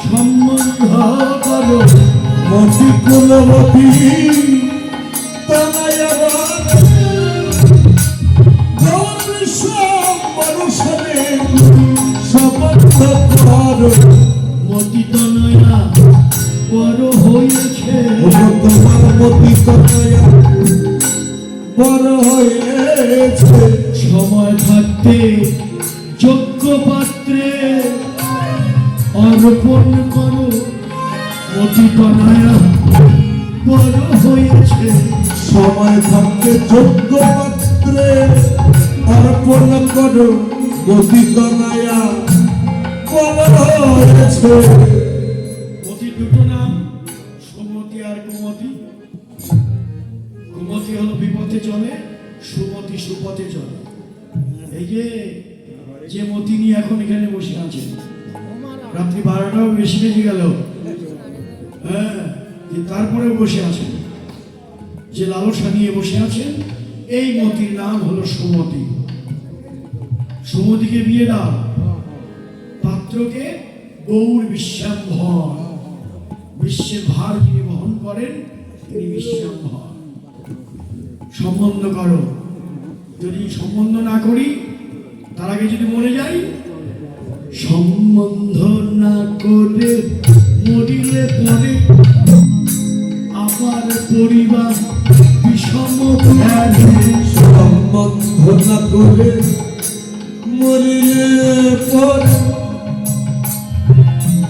সম্বন্ধ করো মতি কুলবতী অর্পণ করো বড় হয়েছে সময় থাকতে যোগ্য অর্পণ করো বড় হয়েছে দুটো নাম সুমতি আর বিপথে চলে সুমতি সুপথে চলে এই যে যে মতি নিয়ে এখন এখানে বসে আছে। রাত্রি বেশি বেজে গেল। হ্যাঁ যে তারপরেও বসে আছেন। যে লালসা নিয়ে বসে আছেন, এই মতির নাম হলো সুমতি। সুমতিকে বিয়ে দাও। পাত্রকে গৌর বিশ্বাম্ভর। বিশ্বের ভার যিনি বহন করেন, তিনি বিশ্বাম্ভর। সম্বন্ধ করো। যদি সম্বন্ধ না করি, তার আগে যদি মরে যাই সম্বন্ধ না করে মরিলে পরে আবার পরিবার বিষম সম্বন্ধ না করে মরিলে পরে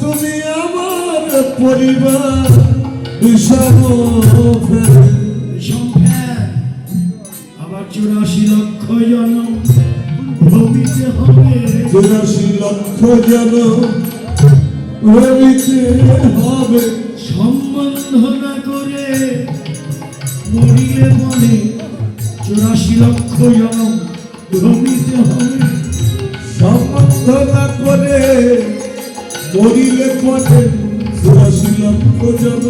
তুমি আমার পরিবার বিষম আবার চুরাশি লক্ষ ভবিতে হবে চুরাশি লক্ষ জন রবিতে হবে সম্বন্ধ না করে মরিলে মনে চুরাশি লক্ষ জনম ভবিতে হবে সম্বন্ধ না করে মরিলে পরে চুরাশি লক্ষ জন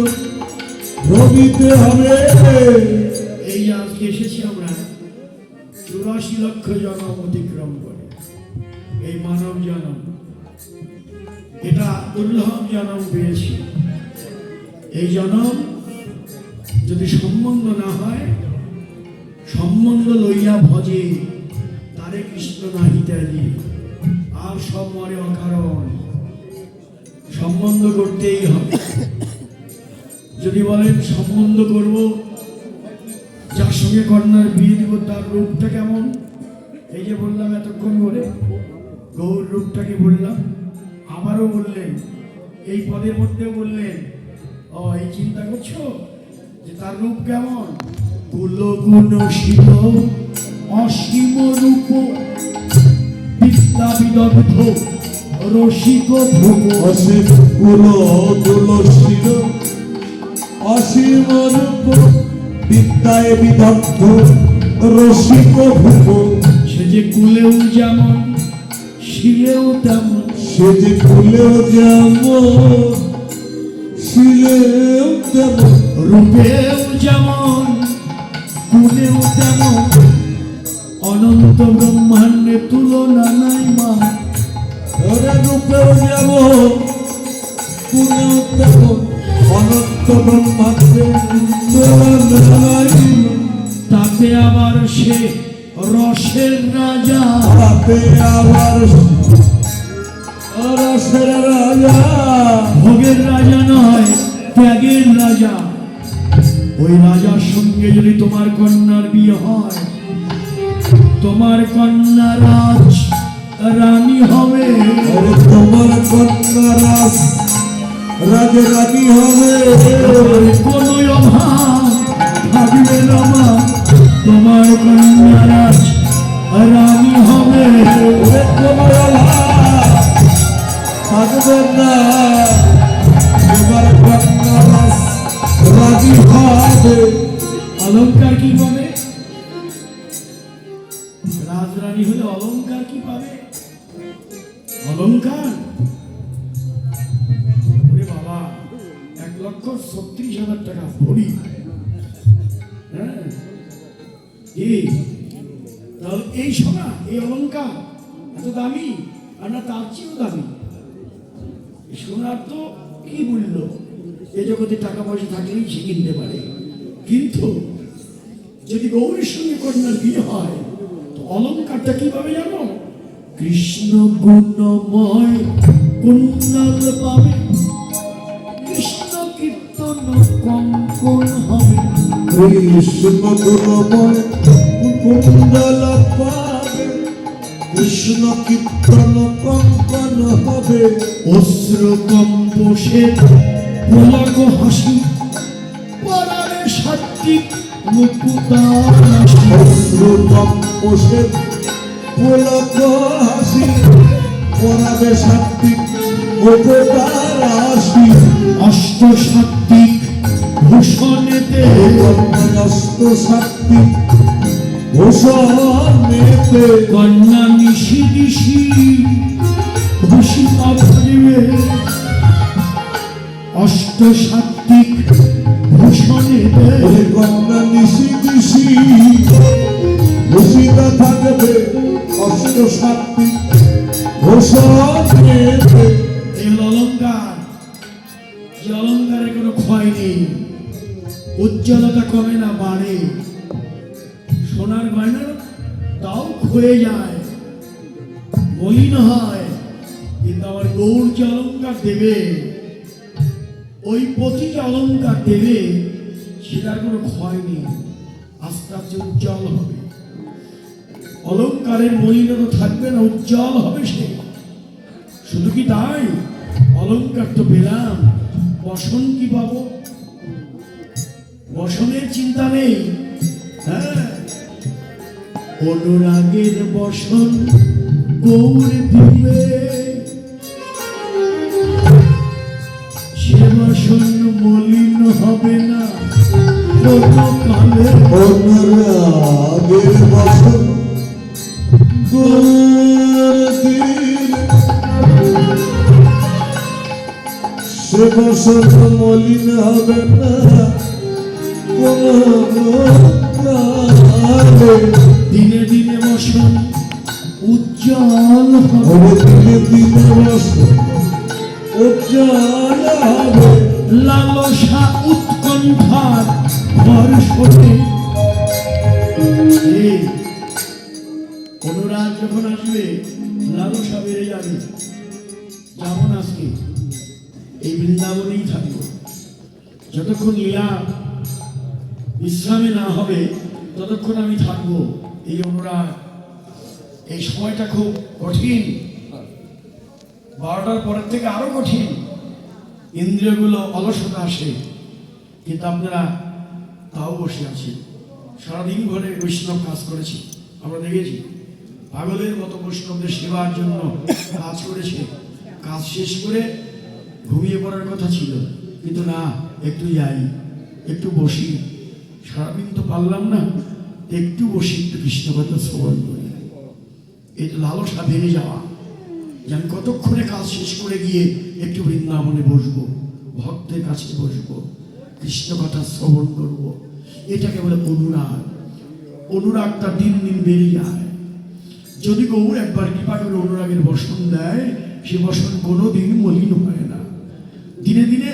রবিতে হবে এই আজকে এসেছি আমরা চুরাশি লক্ষ জনম অতিক্রম করে। এই মানব জনম। এটা দুর্লভ জনম পেয়েছি। এই জনম যদি সম্বন্ধ না হয়, সম্বন্ধ লইয়া ভজে, তারে কৃষ্ণ নাহিতাজি আর সব মরে অকারণ। সম্বন্ধ করতেই হবে। যদি বলেন, সম্বন্ধ করব, যার সঙ্গে কন্যার বিয়ে দিব, তার রূপটা কেমন? এই যে বললাম এতক্ষণ করে গৌর রূপটাকে বললাম। আবারও বললেন এই পদের মধ্যেও বললেন ও এই চিন্তা করছ যে তার রূপ কেমন? শিব অসীম রূপ বিদ্যা বিদগ্ধ রসিক ভূপ অসীম কুল তুলসীর অসীম রূপ বিদ্যায় বিদগ্ধ রসিক ভূপ সে যে কুলেও যেমন শিলেও তেমন সে যে কুলেও যেমন, শিলেও তেমন, রূপেও যেমন, গুণেও তেমন, অনন্ত ব্রহ্মাণ্ডে তুলনা নাই মা ওরে রূপেও যেমন কুলেও তেমন, অনন্ত ব্রহ্মাণ্ডে তুলনা নাই। তাতে আবার সে রসের রাজা। আবার রসের রাজা। ভোগের রাজা নয় ত্যাগের রাজা। ওই রাজার সঙ্গে যদি তোমার কন্যার বিয়ে হয় তোমার কন্যা রাজ রানী হবে। তোমার কন্যা রাজ রাজরানী হবে। তোমার কোনো অভাব থাকবে না তোমার কন্যা রাজ রানী হবে তোমার হবে। অলংকার কি পাবে? রাজরানী হলে অলংকার কি পাবে? অলংকার? ওরে বাবা, এক লক্ষ ছত্রিশ হাজার টাকা ভরি। এই সোনা, এই অলংকার এত দামি আর না তার চেয়েও দামি? সোনার তো কি মূল্য? এ জগতে টাকা পয়সা থাকলেই সে কিনতে পারে। কিন্তু যদি গৌরীর সঙ্গে কন্যার বিয়ে হয়, তো অলংকারটা কীভাবে জানো? কৃষ্ণ গুণময় কুণ্ডল পাবে। কৃষ্ণ কীর্তন কঙ্কন হবে। কৃষ্ণ গুণময় কুণ্ডল পাবে কৃষ্ণ কীর্তন কঙ্কন হবে পুলক হাসি পরারে সাত্বিক মুকুতার পুলক হাসি পরাবে সাত্বিক উপকার আসি অষ্ট সাত্বিক ভূষণেতে অস্ত সাত্বিক ভূষণেতে কন্যা নিশি দিশি ভূষি পাবে অষ্ট সাত্বিক ভূষণেতে কন্যা নিশি দিশি ভূষিতা থাকবে। অস্ত সাত্বিক ভূষণেতে এই অলঙ্কার যে অলঙ্কারের কোনো ক্ষয় নেই। উজ্জ্বলতা কমে না বাড়ে। সোনার গয়না তাও ক্ষয়ে যায়। মলিন হয়, কিন্তু আমার গৌর যে অলঙ্কার দেবে। ওই প্রতিটা অলঙ্কার দেবে, সেটার কোনো ক্ষয় নেই। আস্তে আস্তে উজ্জ্বল হবে। অলঙ্কারের মলিনতা থাকবে না, উজ্জ্বল হবে সে। শুধু কি তাই? অলংকার তো পেলাম। বসন কি পাবো বসনের চিন্তা নেই। হ্যাঁ। অনুরাগের বসন গৌর দিবে সে বসন মলিন হবে না। কোনো সে বসন মলিন হবে না। দিনে দিনে বসন উজ্জ্বল হবে। দিনে দিনে বসন উজ্জ্বল হবে লালসা উৎকণ্ঠার বর্ষণে অনুরাগ যখন আসবে লালসা বেড়ে যাবে। যেমন আজকে। এই বৃন্দাবনেই থাকব। যতক্ষণ লীলা বিশ্রামে না হবে, ততক্ষণ আমি থাকব। এই অনুরাগ, এই সময়টা খুব কঠিন। বারোটার পরের থেকে আরও কঠিন। ইন্দ্রিয়গুলো অলসতা আসে, কিন্তু আপনারা তাও বসে আছেন। সারাদিন ভরে বৈষ্ণব কাজ করেছি, আমরা দেখেছি। পাগলের মতো বৈষ্ণবদের সেবার জন্য কাজ করেছে। কাজ শেষ করে ঘুমিয়ে পড়ার কথা ছিল, কিন্তু না, একটু যাই, একটু বসি। সারাদিন তো পারলাম না, একটু বসি একটু কৃষ্ণ কথা শ্রবণ করি। এটা লালসা বেড়ে যাওয়া, যে আমি কতক্ষণে কাজ শেষ করে গিয়ে একটু বৃন্দাবনে বসবো, ভক্তের কাছে বসবো, কৃষ্ণ কথা শ্রবণ করব এটাকে বলে অনুরাগ। অনুরাগটা দিন দিন বেড়ে যায়। যদি গৌর একবার কৃপা করে অনুরাগের বসন দেয়, সে বসন কোনো দিন মলিন হয় না। দিনে দিনে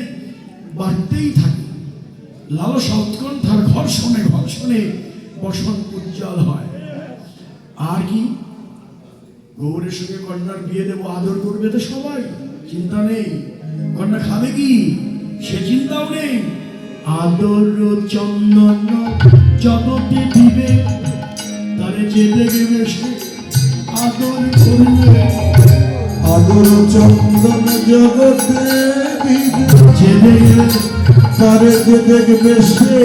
বাড়তেই থাকে লালসা উৎকণ্ঠার ঘর্ষণে ঘর্ষণে বসন উজ্জ্বল হয়। আর কি? গৌরের সঙ্গে কন্যার বিয়ে দেবো, আদর করবে তো সবাই, চিন্তা নেই। কন্যা খাবে কি? সে চিন্তাও নেই। আদর চন্দন জগতে দিবে তারে যে দেখবে সে আদর করবে। আদর চন্দন জগতে দিবে যে দেখবে তারে যে দেখবে সে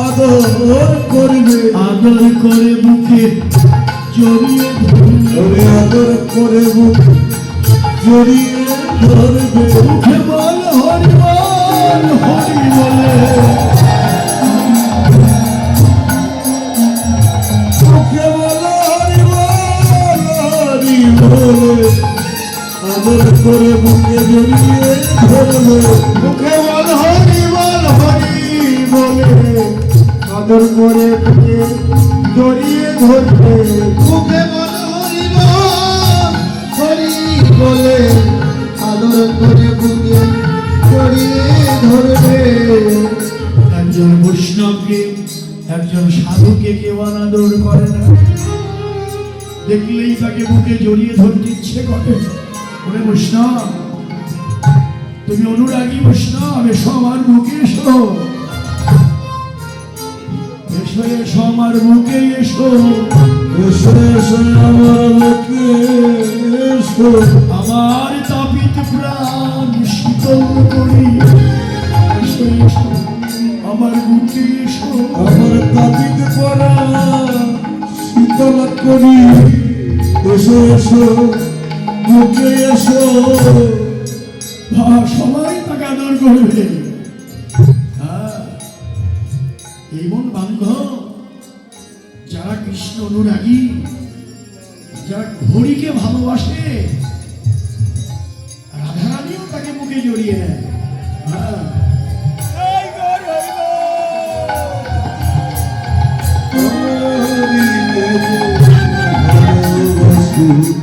আদর করবে আদর করে বুকে জড়িয়ে ধরবে আদর করে বুক জড়িয়ে ধরবে মুখে বল হরি আদর করে বুকে জড়িয়ে মুখে বল হরি বল হরি বলে। আদর করে বুকে জড়িয়ে ধরবে মুখে বলো আদর করে বুকে জড়িয়ে ধরবে একজন বৈষ্ণবকে, একজন সাধুকে কেউ অনাদর করে না। দেখলেই তাকে বুকে জড়িয়ে ধরতে ইচ্ছে করে। ওরে বৈষ্ণব তুমি অনুরাগী বৈষ্ণব এসো আমার বুকে এসো। এসো এসো আমার বুকে এসো। এসো এসো আমার বুকে এসো। আমার তাপিত প্রাণ শীতল করি। এসো এসো আমার বুকে এসো। আমার কাপিতে পড়া শীতল করি। এসো এসো হ্যাঁ, বান্ধব যারা কৃষ্ণ অনুরাগী যারা হরিকে ভালোবাসে রাধারানীও তাকে মুখে জড়িয়ে নেয় হ্যাঁ ভবে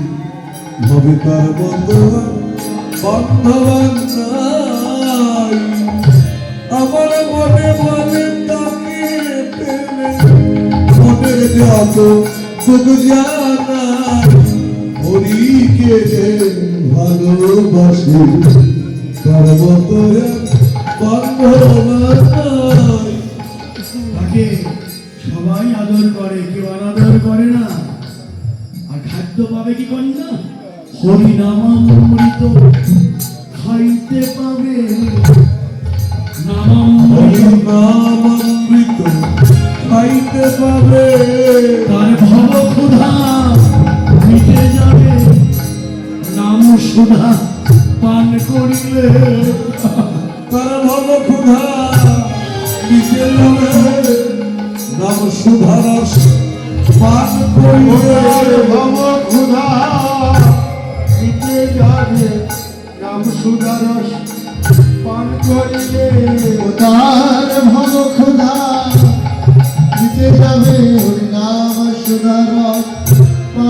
তার বন্ধবান বান্ধবান আমার মনে বলে তাকে পেলে মনের যত দুঃখ ভালোবাসি, তার মতো তাকে সবাই আদর করে, কেউ আর অনাদর করে না। আর খাদ্য পাবে কি করি না হরি নামামৃত খাইতে পাবে নামামৃত নামামৃত খাইতে পাবে তার ভব ক্ষুধা মিটে যাবে নাম সুধা পান সুধারস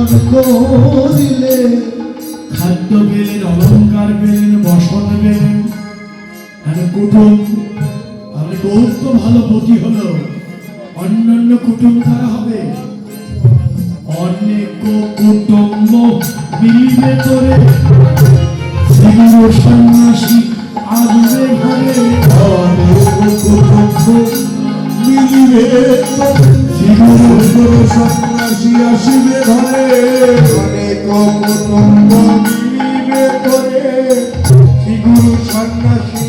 পান করিলে, খাদ্য পেলেন, অলঙ্কার পেলেন, বসন পেলেন। আর কুটুম আপনি বহুত তো ভালো পতি হলো। অন্যান্য কুটুম কারা হবে? অনেক কুটুম্ব মিলিবে শ্রীগুরু সন্ন্যাসী আসবে ঘরে অনেক কুটুম্ব মিলিবে শ্রীগুরু সন্ন্যাসী আসিবে ঘরে। অনেক কুটুম্ব মিলিবে করে। শ্রীগুরু সন্ন্যাসী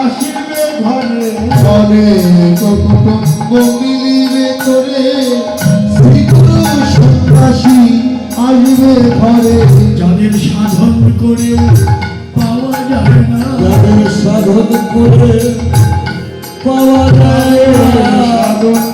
আসিবে ঘরে। অনেক কুটুম্ব মিলিবে করে। শ্রীগুরু সন্ন্যাসী আসবে ঘরে। যাদের সাধন করেও পাওয়া যায় না। যাদের সাধন করে পাওয়া যায় না।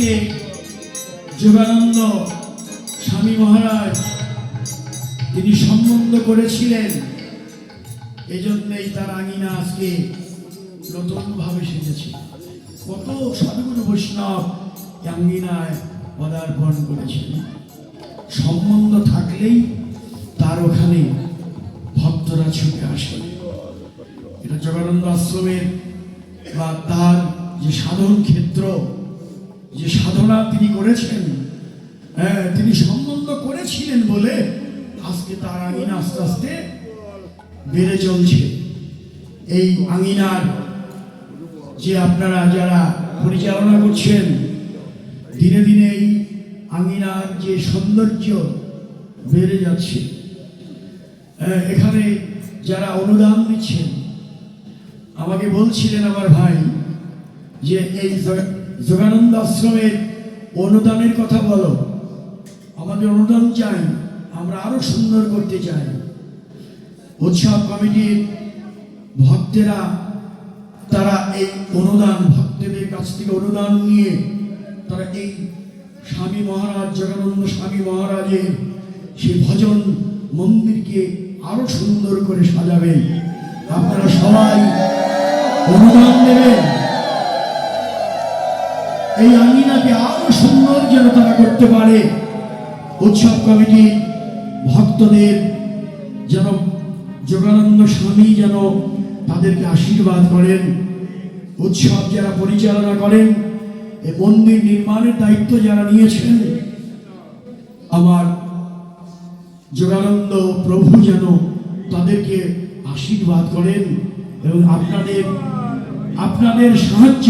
আজকে যোগানন্দ স্বামী মহারাজ, তিনি সম্বন্ধ করেছিলেন। এজন্যই তার আঙিনা আজকে নতুন ভাবে সেজেছে। কত সাধুগুরু বৈষ্ণব আঙ্গিনায় পদার্পণ করেছেন। সম্বন্ধ থাকলেই তার ওখানে ভক্তরা ছুটে আসে। এটা জগন্নাথ আশ্রমের বা তার যে সাধন ক্ষেত্র যে সাধনা তিনি করেছেন হ্যাঁ তিনি সম্বন্ধ করেছিলেন বলে আজকে তার আঙিনা আস্তে আস্তে বেড়ে চলছে। এই আঙিনার যে আপনারা যারা পরিচালনা করছেন দিনে দিনে এই আঙিনার যে সৌন্দর্য বেড়ে যাচ্ছে। আহ, এখানে যারা অনুদান দিচ্ছেন আমাকে বলছিলেন আমার ভাই যে এই যোগানন্দ আশ্রমের অনুদানের কথা বলো। আমাদের অনুদান চাই, আমরা আরও সুন্দর করতে চাই। উৎসব কমিটির ভক্তেরা, তারা এই অনুদান, ভক্তদের কাছ থেকে অনুদান নিয়ে তারা এই স্বামী মহারাজ, জগানন্দ স্বামী মহারাজের সেই ভজন মন্দিরকে আরও সুন্দর করে সাজাবেন। আপনারা সবাই অনুদান দেবেন। এই আঙ্গিনাকে আরও সুন্দর যেন তারা করতে পারে। উৎসব কমিটি, ভক্তদের যেন যোগানন্দ স্বামী যেন তাদেরকে আশীর্বাদ করেন, উৎসব যারা পরিচালনা করেন এই মন্দির নির্মাণের দায়িত্ব যারা নিয়েছেন, আমার যোগানন্দ প্রভু যেন তাদেরকে আশীর্বাদ করেন এবং আপনাদের আপনাদের সাহায্য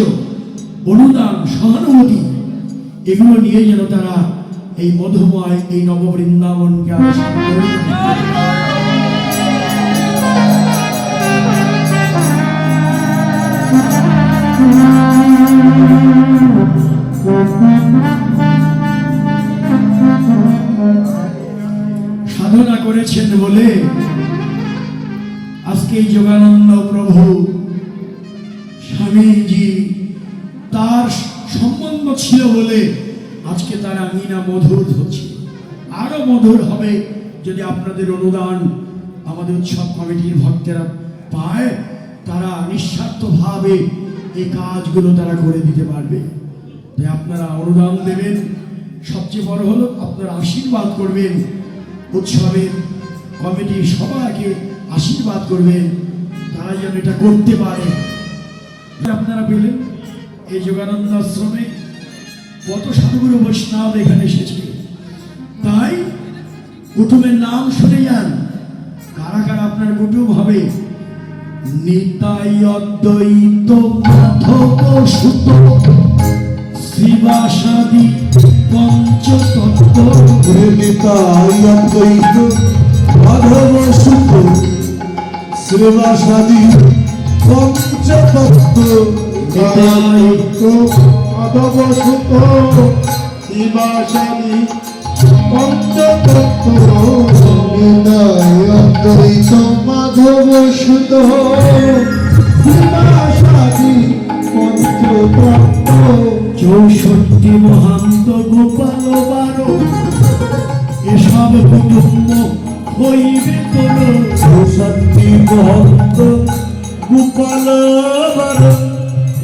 অনুদান, সহানুভূতি, এগুলো নিয়ে যেন তারা এই মধুময়, এই নববৃন্দাবনকে সাধনা করেছেন বলে আজকে যোগানন্দ প্রভু স্বামীজি তার সম্বন্ধ ছিল বলে আজকে তারা আঙিনা মধুর হচ্ছে। আরও মধুর হবে যদি আপনাদের অনুদান আমাদের উৎসব কমিটির ভক্তেরা পায়, তারা নিঃস্বার্থভাবে এই কাজগুলো তারা করে দিতে পারবে। তাই আপনারা অনুদান দেবেন। সবচেয়ে বড় হলো আপনারা আশীর্বাদ করবেন। উৎসবের কমিটির সবাইকে আশীর্বাদ করবেন। তারা যেন এটা করতে পারে। আপনারা পেলেন এই যোগানন্দ আশ্রমে কত সাধুগুরু বৈষ্ণব এখানে এসেছে তাই কুটুমের নাম শুনে যান। কারা কারা আপনার কুটুম হবে? নিতাই অদ্বৈত মাধব সুত। শ্রীবাসাদি পঞ্চতত্ত্ব। প্রেমিতাই অদ্বৈত। মাধব সুত। শ্রীবাসাদি পঞ্চতত্ত্ব। নিতায়িত মাধব সুত শ্রীবাসাদি পঞ্চতত্ত্ব নিতাই অদ্বৈত মাধব সুত শ্রীবাসাদি পঞ্চতত্ত্ব চৌষট্টি মহান্ত গোপাল বারো, এসব কুটুম্ব হইবে তোর সত্যি মহন্ত গোপাল